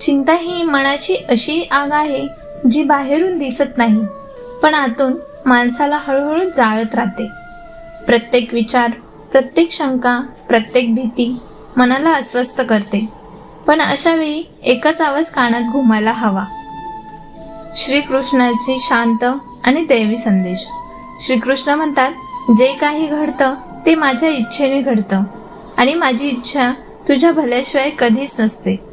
चिंता ही मनाची अशी आग आहे जी बाहेरून दिसत नाही पण आतून माणसाला हळूहळू जाळत राहते. प्रत्येक विचार प्रत्येक शंका प्रत्येक भीती मनाला अस्वस्थ करते. पण अशा वेळी एकच आवाज कानात घुमायला हवा. श्रीकृष्णाची शांत आणि दैवी संदेश. श्रीकृष्ण म्हणतात जे काही घडतं ते माझ्या इच्छेने घडतं आणि माझी इच्छा तुझ्या भल्याशिवाय कधीच नसते.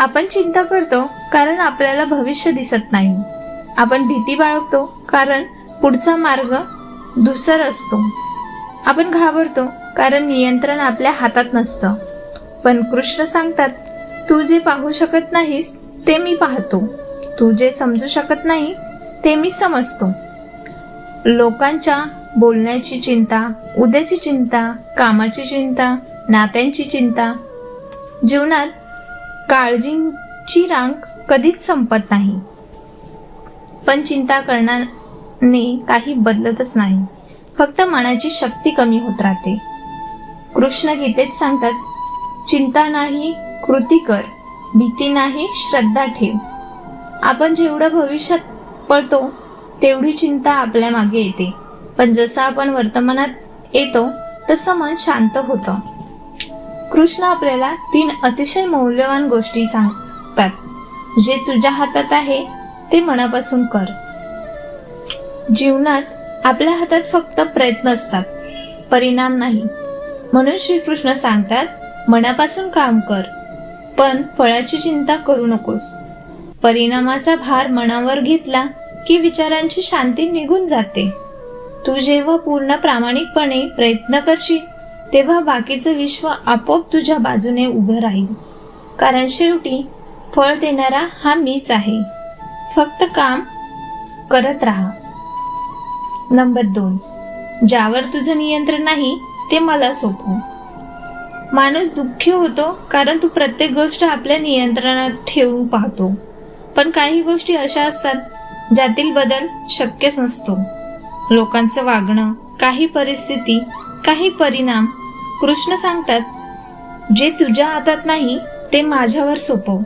आपण चिंता करतो कारण आपल्याला भविष्य दिसत नाही. आपण भीती बाळगतो कारण पुढचा मार्ग दुसर असतो. आपण घाबरतो कारण नियंत्रण आपल्या हातात नसतं. पण कृष्ण सांगतात तू जे पाहू शकत नाहीस ते मी पाहतो. तू जे समजू शकत नाही ते मी समजतो. लोकांच्या बोलण्याची चिंता उद्याची चिंता कामाची चिंता नात्यांची चिंता जीवनात काळजींची रांग कधीच संपत नाही. पण चिंता करण्याने काही बदलतच नाही. फक्त मनाची शक्ती कमी होत राहते. कृष्ण गीतेत सांगतात चिंता नाही कृती कर. भीती नाही श्रद्धा ठेव. आपण जेवढं भविष्यात पळतो तेवढी चिंता आपल्या मागे येते. पण जसं आपण वर्तमानात येतो तसं मन शांत होतं. कृष्ण आपल्याला तीन अतिशय मौल्यवान गोष्टी सांगतात. जे तुझ्या हातात आहे ते मनापासून कर. जीवनात आपल्या हातात फक्त प्रयत्न असतात परिणाम नाही. म्हणून श्रीकृष्ण सांगतात मनापासून काम कर पण फळाची चिंता करू नकोस. परिणामाचा भार मनावर घेतला की विचारांची शांती निघून जाते. तू जेव्हा पूर्ण प्रामाणिकपणे प्रयत्न करशील तेव्हा बाकीचं विश्व आपोआप तुझ्या बाजूने उभं राहील. कारण शेवटी फळ देणारा हा मीच आहे. फक्त काम करत राहा. नंबर दोन. ज्यावर तुझं नियंत्रण नाही ते मला सोपव. माणूस दुःखी होतो कारण तू प्रत्येक गोष्ट आपल्या नियंत्रणात ठेवून पाहतो. पण काही गोष्टी अशा असतात ज्यातील बदल शक्यच नसतो. लोकांचं वागणं काही परिस्थिती काही परिणाम कृष्ण सांगतात जे तुझ्या हातात नाही ते माझ्यावर सोपव.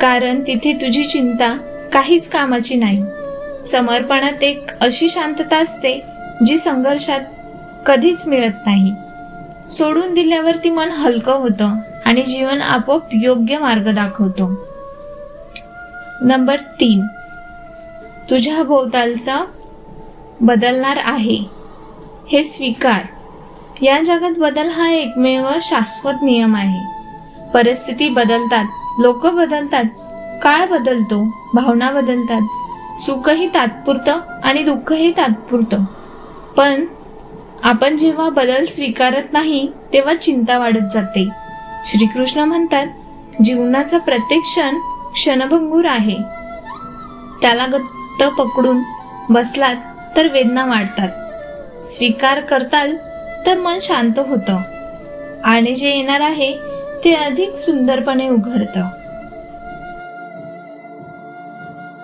कारण तिथे तुझी चिंता काहीच कामाची नाही. समर्पणात एक अशी शांतता असते जी संघर्षात कधीच मिळत नाही. सोडून दिल्यावरती मन हलकं होतं आणि जीवन आपोआप योग्य मार्ग दाखवतो. नंबर तीन. तुझ्या भोवतालचा बदलणार आहे. हे स्वीकार. या जगात बदल हा एकमेव शाश्वत नियम आहे. परिस्थिती बदलतात लोक बदलतात काळ बदलतो भावना बदलतात सुखही तात्पुरतं आणि दुःखही तात्पुरतं. पण आपण जेव्हा बदल स्वीकारत नाही तेव्हा चिंता वाढत जाते. श्रीकृष्ण म्हणतात जीवनाचा प्रत्येक क्षण क्षणभंगूर आहे. त्याला गट्ट पकडून बसलात तर वेदना वाढतात. स्वीकार करताल तर मन शांत होतं. आणि जे येणार आहे ते अधिक सुंदरपणे उघडतं.